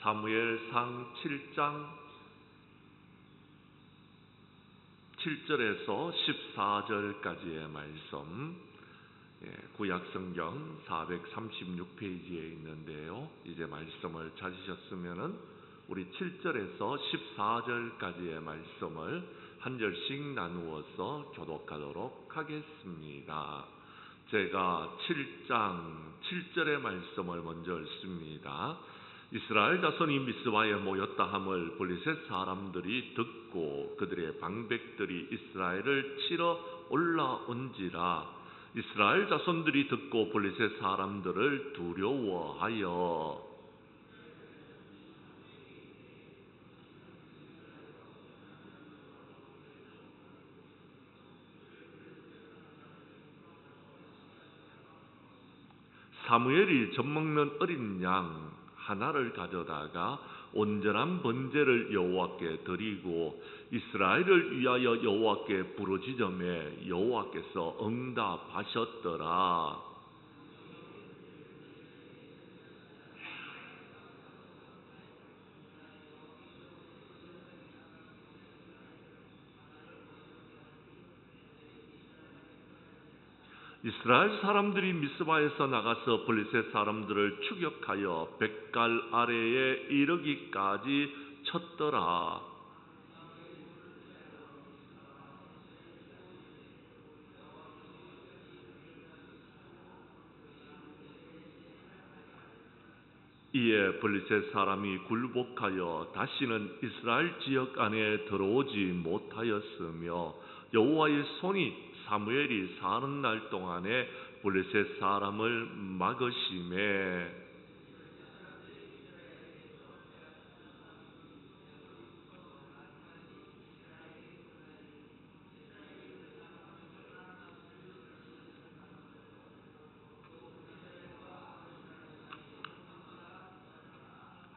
사무엘상 7장 7절에서 14절까지의 말씀 예, 구약 성경 436페이지에 있는데요. 이제 말씀을 찾으셨으면은 우리 7절에서 14절까지의 말씀을 한 절씩 나누어서 교독하도록 하겠습니다. 제가 7장 7절의 말씀을 먼저 읽습니다. 이스라엘 자손이 미스바에 모였다 함을 블리셋 사람들이 듣고 그들의 방백들이 이스라엘을 치러 올라온지라 이스라엘 자손들이 듣고 블리셋 사람들을 두려워하여 사무엘이 젖먹는 어린 양 하나를 가져다가 온전한 번제를 여호와께 드리고 이스라엘을 위하여 여호와께 부르짖음에 여호와께서 응답하셨더라. 이스라엘 사람들이 미스바에서 나가서 블리셋 사람들을 추격하여 백갈 아래에 이르기까지 쳤더라. 이에 블리셋 사람이 굴복하여 다시는 이스라엘 지역 안에 들어오지 못하였으며 여호와의 손이 사무엘이 사는 날 동안에 블레셋 사람을 막으심에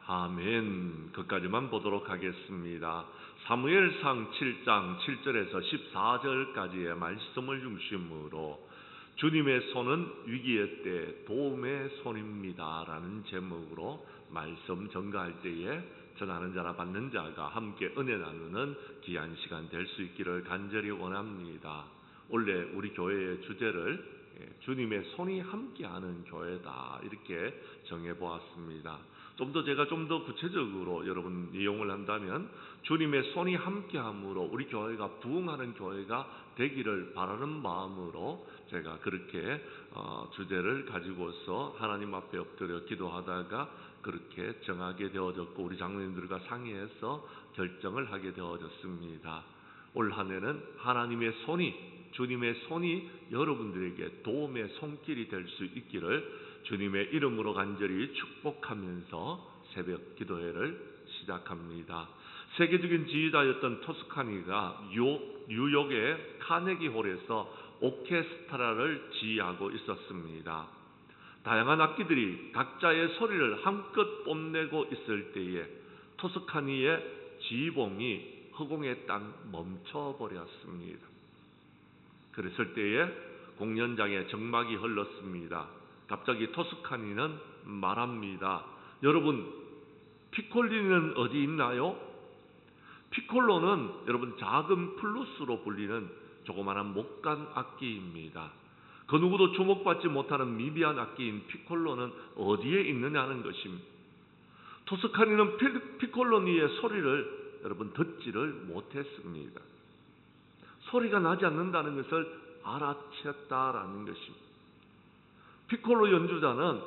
아멘. 그까지만 보도록 하겠습니다. 사무엘상 7장 7절에서 14절까지의 말씀을 중심으로 주님의 손은 위기의 때 도움의 손입니다라는 제목으로 말씀 전가할 때에 전하는 자라 받는 자가 함께 은혜 나누는 귀한 시간 될 수 있기를 간절히 원합니다. 원래 우리 교회의 주제를 예, 주님의 손이 함께하는 교회다 이렇게 정해 보았습니다. 좀 더 제가 좀 더 구체적으로 여러분 이용을 한다면 주님의 손이 함께함으로 우리 교회가 부흥하는 교회가 되기를 바라는 마음으로 제가 그렇게 어, 주제를 가지고서 하나님 앞에 엎드려 기도하다가 그렇게 정하게 되어졌고 우리 장로님들과 상의해서 결정을 하게 되어졌습니다. 올 한해는 하나님의 손이 주님의 손이 여러분들에게 도움의 손길이 될 수 있기를 주님의 이름으로 간절히 축복하면서 새벽 기도회를 시작합니다. 세계적인 지휘자였던 토스카니가 뉴욕 의 카네기 홀에서 오케스트라를 지휘하고 있었습니다. 다양한 악기들이 각자의 소리를 한껏 뽐내고 있을 때에 토스카니의 지휘봉이 허공에 딱 멈춰버렸습니다. 그랬을 때에 공연장에 정막이 흘렀습니다. 갑자기 토스카니는 말합니다. 여러분, 피콜리는 어디 있나요? 피콜로는 여러분 작은 플루스로 불리는 조그마한 목간 악기입니다. 그 누구도 주목받지 못하는 미비한 악기인 피콜로는 어디에 있느냐는 것입니다. 토스카니는 피콜로니의 소리를 여러분 듣지를 못했습니다. 소리가 나지 않는다는 것을 알아챘다라는 것입니다. 피콜로 연주자는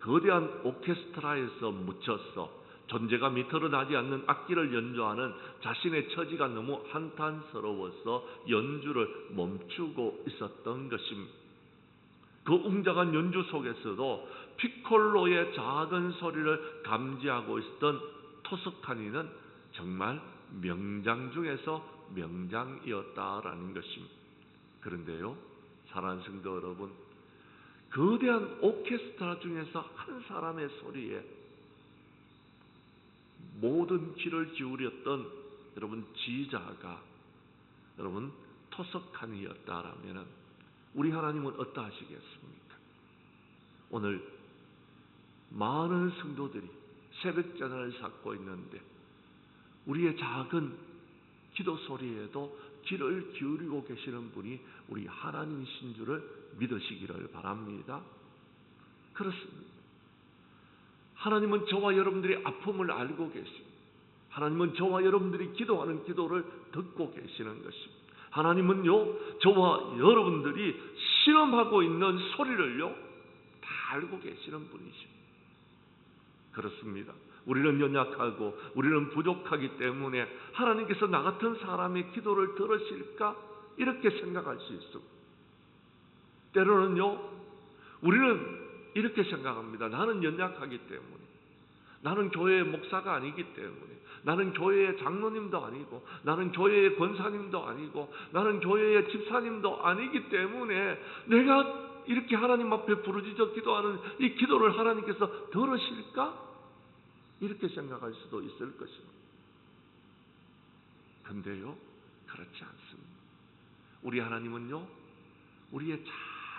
거대한 오케스트라에서 묻혔어 존재가 미터로 나지 않는 악기를 연주하는 자신의 처지가 너무 한탄스러워서 연주를 멈추고 있었던 것입니다. 그 웅장한 연주 속에서도 피콜로의 작은 소리를 감지하고 있었던 토스카니는 정말 명장 중에서 명장이었다라는 것입니다. 그런데요, 사랑하는 성도 여러분, 거대한 오케스트라 중에서 한 사람의 소리에 모든 귀를 기울였던 여러분 지자가 여러분 토석한이었다라면 우리 하나님은 어떠하시겠습니까? 오늘 많은 성도들이 새벽전을 쌓고 있는데 우리의 작은 기도 소리에도 귀를 기울이고 계시는 분이 우리 하나님이신 줄을 믿으시기를 바랍니다. 그렇습니다. 하나님은 저와 여러분들의 아픔을 알고 계십니다. 하나님은 저와 여러분들이 기도하는 기도를 듣고 계시는 것입니다. 하나님은요, 저와 여러분들이 실험하고 있는 소리를요, 다 알고 계시는 분이십니다. 그렇습니다. 우리는 연약하고 우리는 부족하기 때문에 하나님께서 나 같은 사람의 기도를 들으실까? 이렇게 생각할 수 있습니다. 때로는요, 우리는 이렇게 생각합니다. 나는 연약하기 때문에. 나는 교회의 목사가 아니기 때문에. 나는 교회의 장로님도 아니고, 나는 교회의 권사님도 아니고, 나는 교회의 집사님도 아니기 때문에 내가 이렇게 하나님 앞에 부르짖어 기도하는 이 기도를 하나님께서 들으실까? 이렇게 생각할 수도 있을 것입니다. 근데요, 그렇지 않습니다. 우리 하나님은요, 우리의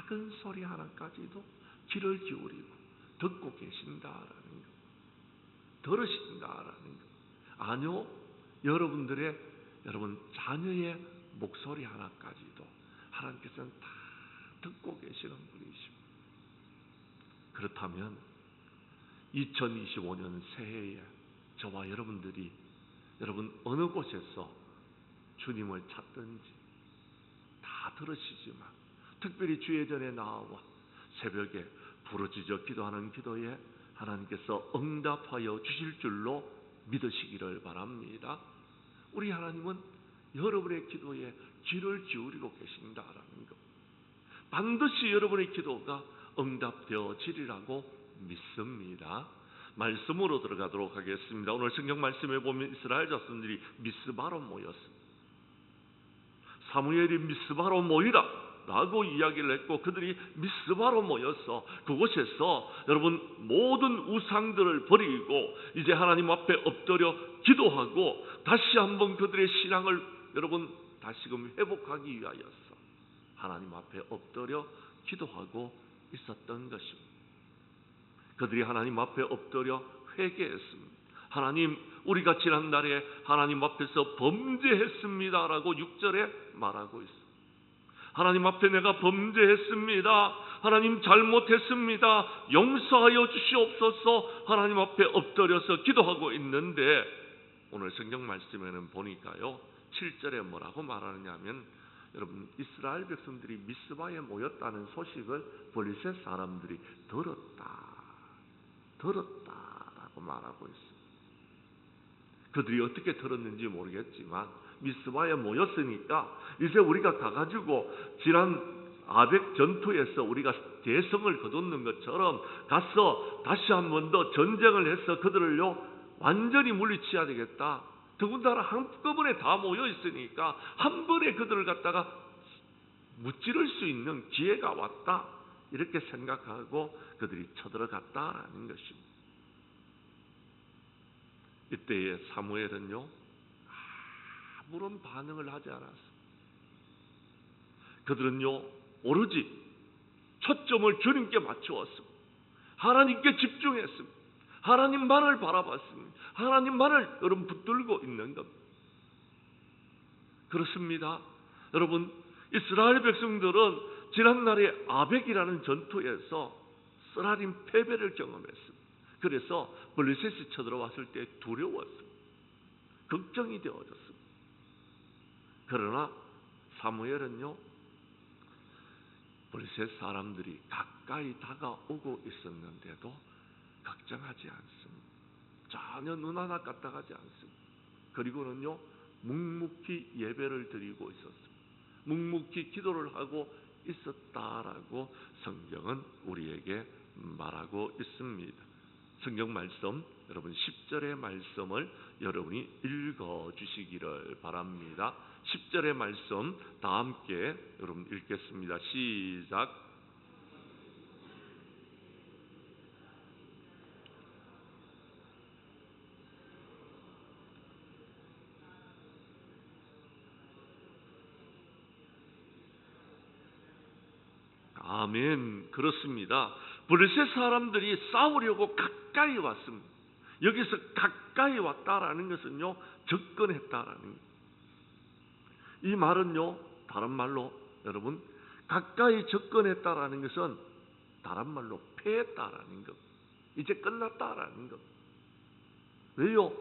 작은 소리 하나까지도 귀를 기울이고 듣고 계신다라는 것. 들으신다라는 것. 아니요, 여러분들의, 여러분 자녀의 목소리 하나까지도 하나님께서는 다 듣고 계시는 분이십니다. 그렇다면 2025년 새해에 저와 여러분들이 여러분 어느 곳에서 주님을 찾든지 다 들으시지만 특별히 주의 전에 나와 새벽에 부르짖어 기도하는 기도에 하나님께서 응답하여 주실 줄로 믿으시기를 바랍니다. 우리 하나님은 여러분의 기도에 귀를 기울이고 계신다라는 것. 반드시 여러분의 기도가 응답되어지리라고 믿습니다. 말씀으로 들어가도록 하겠습니다. 오늘 성경 말씀에 보면 이스라엘 자손들이 미스바로 모였습니다. 사무엘이 미스바로 모이라 라고 이야기를 했고 그들이 미스바로 모여서 그곳에서 여러분 모든 우상들을 버리고 이제 하나님 앞에 엎드려 기도하고 다시 한번 그들의 신앙을 여러분 다시금 회복하기 위하여서 하나님 앞에 엎드려 기도하고 있었던 것입니다. 그들이 하나님 앞에 엎드려 회개했습니다. 하나님, 우리가 지난날에 하나님 앞에서 범죄했습니다라고 6절에 말하고 있습니다. 하나님 앞에 내가 범죄했습니다. 하나님 잘못했습니다. 용서하여 주시옵소서. 하나님 앞에 엎드려서 기도하고 있는데 오늘 성경 말씀에는 보니까요. 7절에 뭐라고 말하느냐면 여러분 이스라엘 백성들이 미스바에 모였다는 소식을 블리셋 사람들이 들었다. 들었다라고 말하고 있습니다. 그들이 어떻게 들었는지 모르겠지만 미스바에 모였으니까 이제 우리가 가가지고 지난 아벡 전투에서 우리가 대성을 거뒀는 것처럼 가서 다시 한 번 더 전쟁을 해서 그들을요 완전히 물리쳐야 되겠다. 더군다나 한꺼번에 다 모여 있으니까 한 번에 그들을 갖다가 무찌를 수 있는 기회가 왔다. 이렇게 생각하고 그들이 쳐들어갔다라는 것입니다. 이때에 사무엘은요 아무런 반응을 하지 않았습니다. 그들은요 오로지 초점을 주님께 맞추었습니다. 하나님께 집중했습니다. 하나님만을 바라봤습니다. 하나님만을 여러분 붙들고 있는 겁니다. 그렇습니다. 여러분 이스라엘 백성들은 지난날에 아벡이라는 전투에서 쓰라린 패배를 경험했습니다. 그래서 블리셋이 쳐들어왔을 때 두려웠습니다. 걱정이 되어졌습니다. 그러나 사무엘은요, 블리셋 사람들이 가까이 다가오고 있었는데도 걱정하지 않습니다. 전혀 눈 하나 까딱하지 않습니다. 그리고는요, 묵묵히 예배를 드리고 있었습니다. 묵묵히 기도를 하고 있었다라고 성경은 우리에게 말하고 있습니다. 성경 말씀 여러분 10절의 말씀을 여러분이 읽어 주시기를 바랍니다. 10절의 말씀 다 함께 여러분 읽겠습니다. 시작. 아멘. 그렇습니다. 블레셋 사람들이 싸우려고 가까이 왔습니다. 여기서 가까이 왔다라는 것은요 접근했다라는 거예요. 이 말은요 다른 말로 여러분 가까이 접근했다라는 것은 다른 말로 패했다라는 것. 이제 끝났다라는 것. 왜요?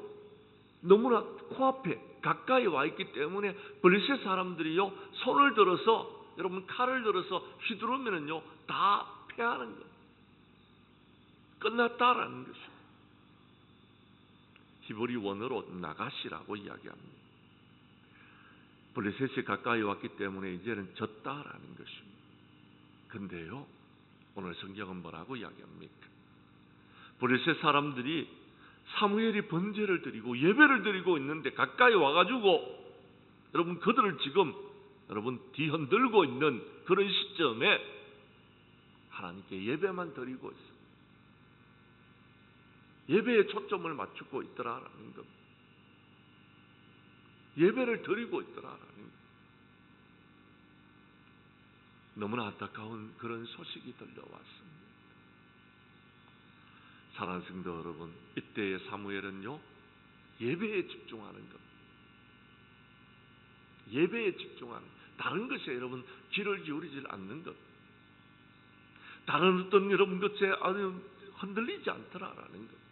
너무나 코앞에 가까이 와 있기 때문에 블리셋 사람들이요 손을 들어서 여러분 칼을 들어서 휘두르면은요 다 패하는 것. 끝났다라는 것이. 히브리 원어로 나가시라고 이야기합니다. 블레셋이 가까이 왔기 때문에 이제는 졌다라는 것입니다. 근데요, 오늘 성경은 뭐라고 이야기합니까? 블레셋 사람들이 사무엘이 번제를 드리고 예배를 드리고 있는데 가까이 와가지고 여러분 그들을 지금 여러분 뒤흔들고 있는 그런 시점에 하나님께 예배만 드리고 있어. 예배에 초점을 맞추고 있더라라는 것. 예배를 드리고 있더라라는 것. 너무나 안타까운 그런 소식이 들려왔습니다. 사랑하는 성도 여러분, 이때의 사무엘은요 예배에 집중하는 것. 예배에 집중하는 다른 것에 여러분 귀를 기울이질 않는 것. 다른 어떤 여러분 것에 흔들리지 않더라라는 것.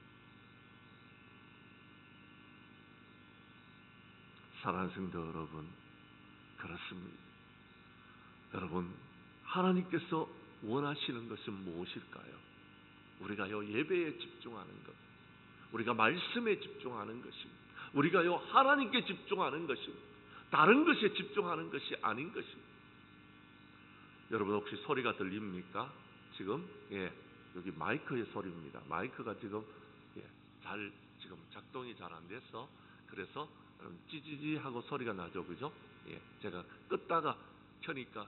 사랑하는 성도 여러분, 그렇습니다. 여러분, 하나님께서 원하시는 것은 무엇일까요? 우리가요, 예배에 집중하는 것, 우리가 말씀에 집중하는 것입니다. 우리가요, 하나님께 집중하는 것입니다. 다른 것에 집중하는 것이 아닌 것입니다. 여러분, 혹시 소리가 들립니까? 지금, 예, 여기 마이크의 소리입니다. 마이크가 지금, 예, 잘, 지금 작동이 잘 안 돼서, 그래서 찌찌찌 하고 소리가 나죠, 그죠? 예, 제가 끄다가 켜니까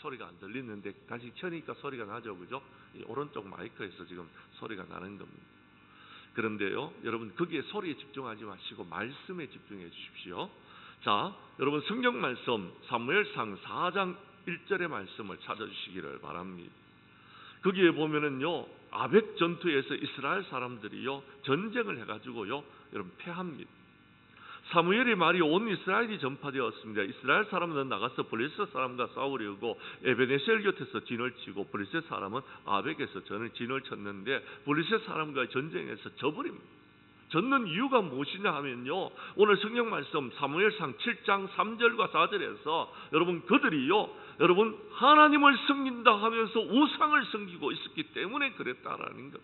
소리가 안 들리는데 다시 켜니까 소리가 나죠, 그죠? 이 오른쪽 마이크에서 지금 소리가 나는 겁니다. 그런데요, 여러분 거기에 소리에 집중하지 마시고 말씀에 집중해 주십시오. 자, 여러분 성경 말씀 사무엘상 4장 1절의 말씀을 찾아주시기를 바랍니다. 거기에 보면은요 아벡 전투에서 이스라엘 사람들이요 전쟁을 해가지고요 여러분 패합니다. 사무엘의 말이 온 이스라엘이 전파되었습니다. 이스라엘 사람은 나가서 블레셋 사람과 싸우려고 에베네셀 곁에서 진을 치고 블레셋 사람은 아벡에서 전을 진을 쳤는데 블레셋 사람과 전쟁에서 져버립니다. 졌는 이유가 무엇이냐 하면요. 오늘 성경 말씀 사무엘상 7장 3절과 4절에서 여러분 그들이요. 여러분 하나님을 섬긴다 하면서 우상을 섬기고 있었기 때문에 그랬다라는 것.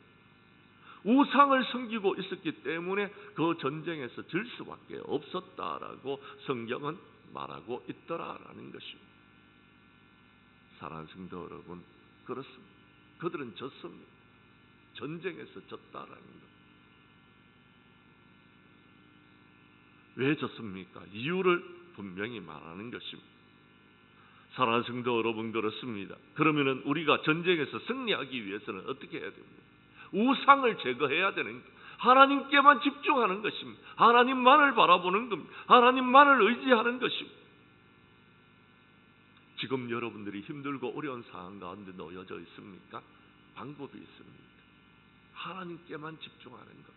우상을 섬기고 있었기 때문에 그 전쟁에서 질 수밖에 없었다라고 성경은 말하고 있더라라는 것입니다. 사랑하는 성도 여러분, 그렇습니다. 그들은 졌습니다. 전쟁에서 졌다라는 것. 왜 졌습니까? 이유를 분명히 말하는 것입니다. 사랑하는 성도 여러분 그렇습니다. 그러면은 우리가 전쟁에서 승리하기 위해서는 어떻게 해야 됩니까? 우상을 제거해야 되는 것. 하나님께만 집중하는 것입니다. 하나님만을 바라보는 겁니다. 하나님만을 의지하는 것입니다. 지금 여러분들이 힘들고 어려운 상황 가운데 놓여져 있습니까? 방법이 있습니다. 하나님께만 집중하는 것.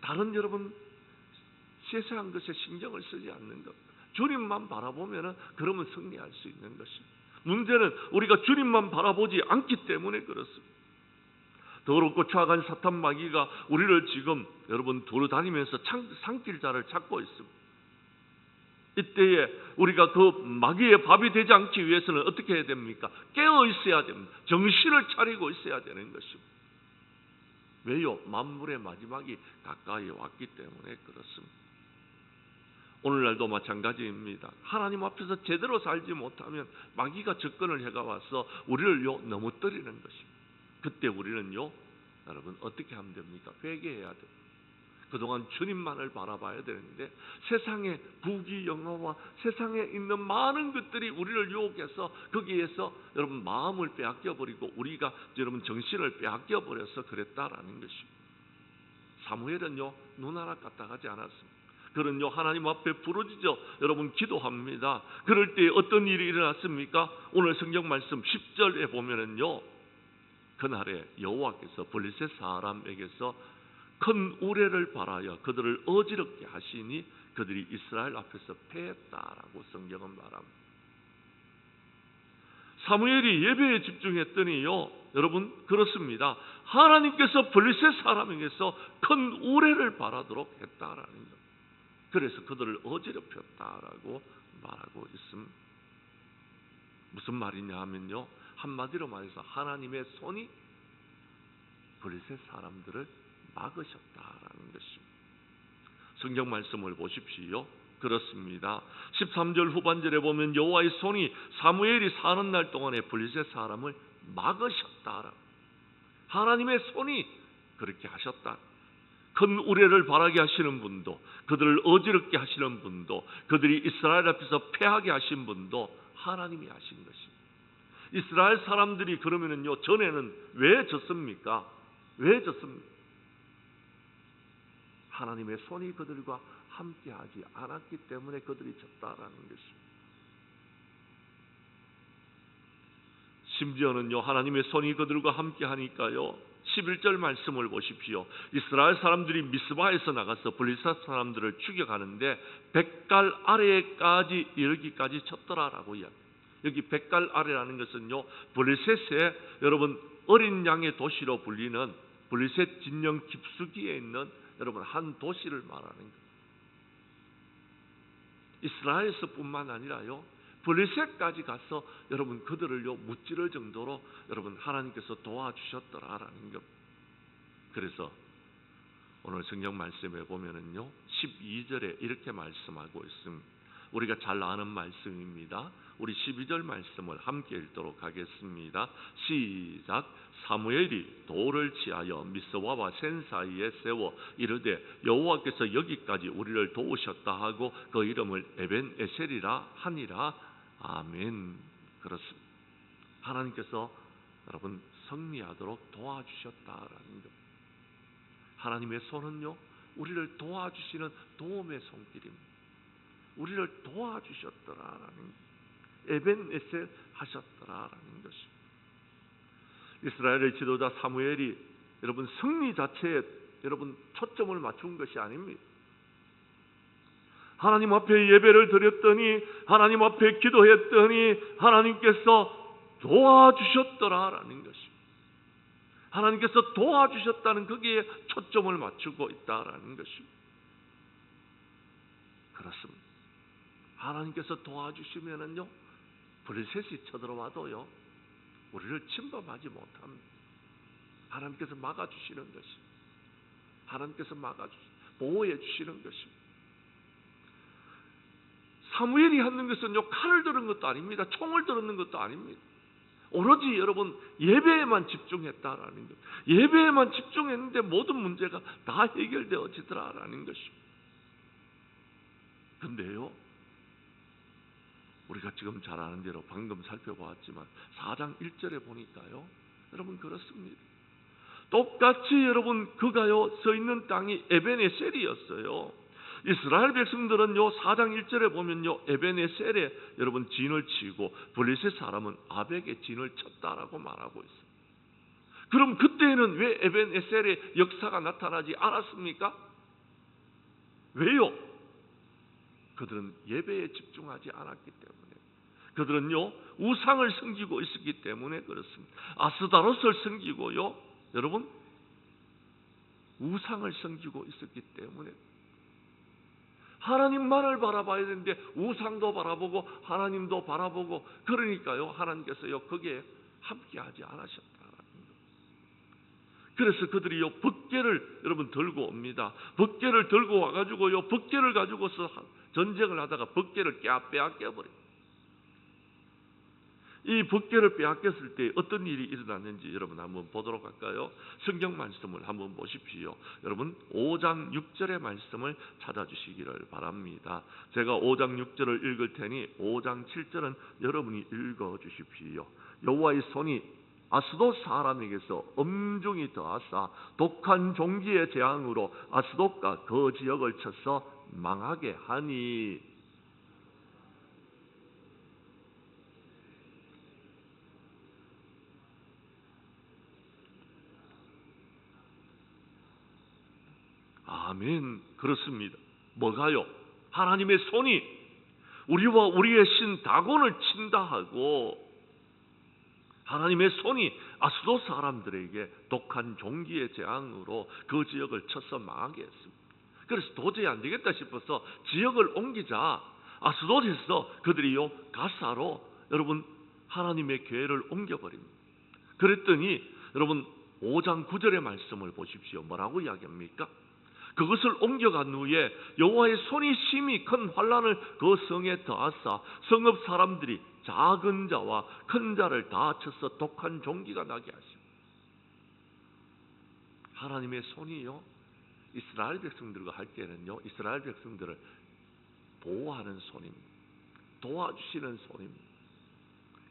다른 여러분 세상 것에 신경을 쓰지 않는 것. 주님만 바라보면은 그러면 승리할 수 있는 것입니다. 문제는 우리가 주님만 바라보지 않기 때문에 그렇습니다. 더럽고 차가운 사탄 마귀가 우리를 지금 여러분 돌아다니면서 상길 자를 찾고 있습니다. 이때에 우리가 그 마귀의 밥이 되지 않기 위해서는 어떻게 해야 됩니까? 깨어 있어야 됩니다. 정신을 차리고 있어야 되는 것입니다. 왜요? 만물의 마지막이 가까이 왔기 때문에 그렇습니다. 오늘날도 마찬가지입니다. 하나님 앞에서 제대로 살지 못하면 마귀가 접근을 해가 와서 우리를 요 넘어뜨리는 것입니다. 그때 우리는요, 여러분 어떻게 하면 됩니까? 회개해야 돼요. 그동안 주님만을 바라봐야 되는데 세상의 부귀 영화와 세상에 있는 많은 것들이 우리를 유혹해서 거기에서 여러분 마음을 빼앗겨 버리고 우리가 여러분 정신을 빼앗겨 버려서 그랬다라는 것입니다. 사무엘은요 눈 하나 까딱하지 않았습니다. 그런요 하나님 앞에 부르짖어 여러분 기도합니다. 그럴 때 어떤 일이 일어났습니까? 오늘 성경 말씀 10절에 보면은요 그날에 여호와께서 블리셋 사람에게서 큰 우레를 발하여 그들을 어지럽게 하시니 그들이 이스라엘 앞에서 패했다라고 성경은 말합니다. 사무엘이 예배에 집중했더니요, 여러분 그렇습니다. 하나님께서 블리셋 사람에게서 큰 우레를 바라도록 했다라는 것. 그래서 그들을 어지럽혔다라고 말하고 있습니다. 무슨 말이냐 하면요, 한마디로 말해서 하나님의 손이 블리셋 사람들을 막으셨다라는 것입니다. 성경 말씀을 보십시오. 그렇습니다. 13절 후반절에 보면 여호와의 손이 사무엘이 사는 날 동안에 블리셋 사람을 막으셨다. 하나님의 손이 그렇게 하셨다. 큰 우레를 바라게 하시는 분도 그들을 어지럽게 하시는 분도 그들이 이스라엘 앞에서 패하게 하신 분도 하나님이 하신 것입니다. 이스라엘 사람들이 그러면은요 전에는 왜 졌습니까? 왜 졌습니까? 하나님의 손이 그들과 함께하지 않았기 때문에 그들이 졌다라는 것입니다. 심지어는요 하나님의 손이 그들과 함께하니까요 11절 말씀을 보십시오. 이스라엘 사람들이 미스바에서 나가서 블리사 사람들을 죽여가는데 백갈 아래까지 이르기까지 쳤더라라고 이야기. 여기 백갈 아래라는 것은요 블리셋의 여러분 어린 양의 도시로 불리는 블리셋 진영 깊숙이에 있는 여러분 한 도시를 말하는 것. 이스라엘에서뿐만 아니라요 블리셋까지 가서 여러분 그들을요 무찌를 정도로 여러분 하나님께서 도와주셨더라라는 것. 그래서 오늘 성경 말씀에 보면은요 12절에 이렇게 말씀하고 있습니다. 우리가 잘 아는 말씀입니다. 우리 12절 말씀을 함께 읽도록 하겠습니다. 시작. 사무엘이 돌을 치하여 미스와와 센 사이에 세워 이르되 여호와께서 여기까지 우리를 도우셨다 하고 그 이름을 에벤 에셀이라 하니라. 아멘. 그렇습니다. 하나님께서 여러분 승리하도록 도와주셨다라는 것. 하나님의 손은요 우리를 도와주시는 도움의 손길입니다. 우리를 도와주셨더라라는 것. 에벤에셀 하셨더라라는 것입니다. 이스라엘의 지도자 사무엘이 여러분 승리 자체에 여러분 초점을 맞춘 것이 아닙니다. 하나님 앞에 예배를 드렸더니 하나님 앞에 기도했더니 하나님께서 도와주셨더라라는 것입니다. 하나님께서 도와주셨다는 거기에 초점을 맞추고 있다라는 것입니다. 그렇습니다. 하나님께서 도와주시면은요 블레셋이 쳐들어와도요 우리를 침범하지 못합니다. 하나님께서 막아주시는 것입니다. 하나님께서 막아주 보호해 주시는 것입니다. 사무엘이 하는 것은요 칼을 들은 것도 아닙니다. 총을 들었는 것도 아닙니다. 오로지 여러분 예배에만 집중했다라는 것. 예배에만 집중했는데 모든 문제가 다 해결되어지더라라는 것입니다. 근데요 우리가 지금 잘 아는 대로 방금 살펴보았지만 4장 1절에 보니까요. 여러분 그렇습니다. 똑같이 여러분 그가요 서 있는 땅이 에베네셀이었어요. 이스라엘 백성들은요 4장 1절에 보면요 에베네셀에 여러분 진을 치고 블리셋 사람은 아벡에 진을 쳤다라고 말하고 있어요. 그럼 그때는 왜 에베네셀의 역사가 나타나지 않았습니까? 왜요? 그들은 예배에 집중하지 않았기 때문에. 그들은요 우상을 섬기고 있었기 때문에 그렇습니다. 아스다롯을 섬기고요, 여러분 우상을 섬기고 있었기 때문에 하나님만을 바라봐야 되는데 우상도 바라보고 하나님도 바라보고 그러니까요 하나님께서요 거기에 함께하지 않으셨다라는 거. 그래서 그들이요 벗개를 여러분 들고 옵니다. 벗개를 들고 와가지고요 벗개를 가지고서 전쟁을 하다가 벗개를 빼앗겨 버려. 이 벗개를 빼앗겼을 때 어떤 일이 일어났는지 여러분 한번 보도록 할까요? 성경 말씀을 한번 보십시오. 여러분 5장 6절의 말씀을 찾아주시기를 바랍니다. 제가 5장 6절을 읽을 테니 5장 7절은 여러분이 읽어 주십시오. 여호와의 손이 아스도 사람에게서 엄중히 더하사 독한 종기의 재앙으로 아스돗과 그 지역을 쳐서 망하게 하니 아멘. 그렇습니다. 뭐가요? 하나님의 손이 우리와 우리의 신 다곤을 친다 하고 하나님의 손이 아수도 사람들에게 독한 종기의 재앙으로 그 지역을 쳐서 망하게 했습니다. 그래서 도저히 안 되겠다 싶어서 지역을 옮기자 아수도에서 그들이요 가사로 여러분 하나님의 교회를 옮겨버립니다. 그랬더니 여러분 5장 9절의 말씀을 보십시오. 뭐라고 이야기합니까? 그것을 옮겨간 후에 여호와의 손이 심히 큰 환란을 그 성에 더하사 성읍 사람들이 작은 자와 큰 자를 다 쳐서 독한 종기가 나게 하시고 하나님의 손이요 이스라엘 백성들과 할 때는요 이스라엘 백성들을 보호하는 손입니다. 도와주시는 손입니다.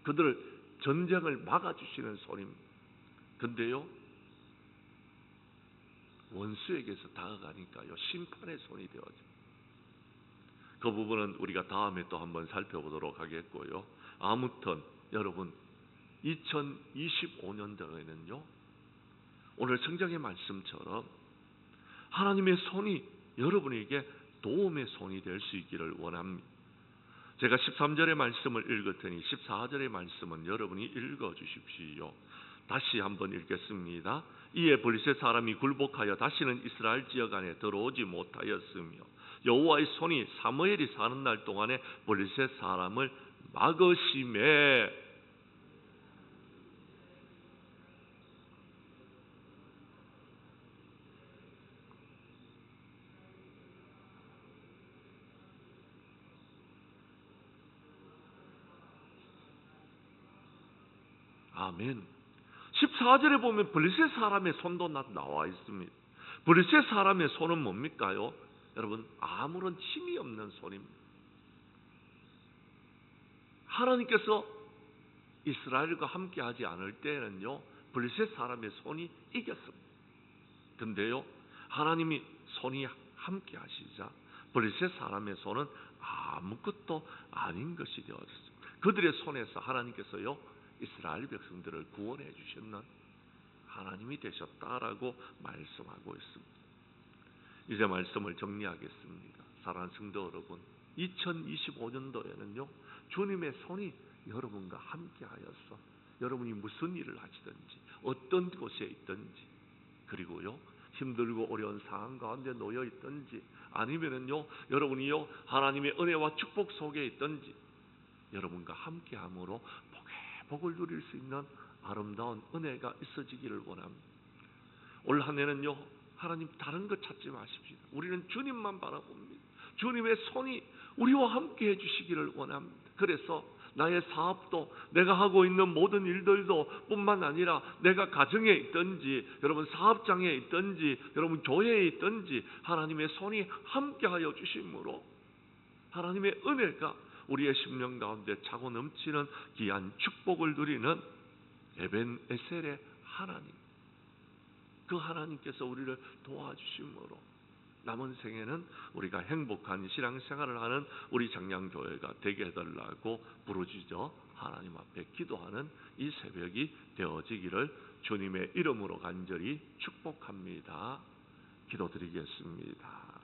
그들을 전쟁을 막아주시는 손입니다. 근데요 원수에게서 다가가니까요 심판의 손이 되어집니다. 그 부분은 우리가 다음에 또 한번 살펴보도록 하겠고요. 아무튼 여러분 2025년도에는요 오늘 성경의 말씀처럼 하나님의 손이 여러분에게 도움의 손이 될 수 있기를 원합니다. 제가 13절의 말씀을 읽을 테니 14절의 말씀은 여러분이 읽어 주십시오. 다시 한번 읽겠습니다. 이에 블리셋 사람이 굴복하여 다시는 이스라엘 지역 안에 들어오지 못하였으며 여호와의 손이 사무엘이 사는 날 동안에 블리셋 사람을 막으심에 아멘. 14절에 보면 블리셋 사람의 손도 나- 나와 있습니다. 블리셋 사람의 손은 뭡니까요? 여러분 아무런 힘이 없는 손입니다. 하나님께서 이스라엘과 함께하지 않을 때는요 블리셋 사람의 손이 이겼습니다. 근데요 하나님이 손이 함께하시자 블리셋 사람의 손은 아무것도 아닌 것이 되어졌습니다. 그들의 손에서 하나님께서요 이스라엘 백성들을 구원해 주셨는 하나님이 되셨다라고 말씀하고 있습니다. 이제 말씀을 정리하겠습니다. 사랑하는 성도 여러분, 2025년도에는요, 주님의 손이 여러분과 함께 하여서 여러분이 무슨 일을 하시든지, 어떤 곳에 있든지, 그리고요, 힘들고 어려운 상황 가운데 놓여 있든지, 아니면은요, 여러분이요, 하나님의 은혜와 축복 속에 있든지, 여러분과 함께 함으로 복에 복을 누릴 수 있는 아름다운 은혜가 있어지기를 원합니다. 올 한 해는요, 하나님 다른 것 찾지 마십시오. 우리는 주님만 바라봅니다. 주님의 손이 우리와 함께 해주시기를 원합니다. 그래서 나의 사업도 내가 하고 있는 모든 일들도 뿐만 아니라 내가 가정에 있든지 여러분 사업장에 있든지 여러분 교회에 있든지 하나님의 손이 함께하여 주심으로 하나님의 은혜가 우리의 심령 가운데 차고 넘치는 귀한 축복을 누리는 에벤 에셀의 하나님 그 하나님께서 우리를 도와주심으로 남은 생에는 우리가 행복한 신앙생활을 하는 우리 장량교회가 되게 해달라고 부르짖어 하나님 앞에 기도하는 이 새벽이 되어지기를 주님의 이름으로 간절히 축복합니다. 기도드리겠습니다.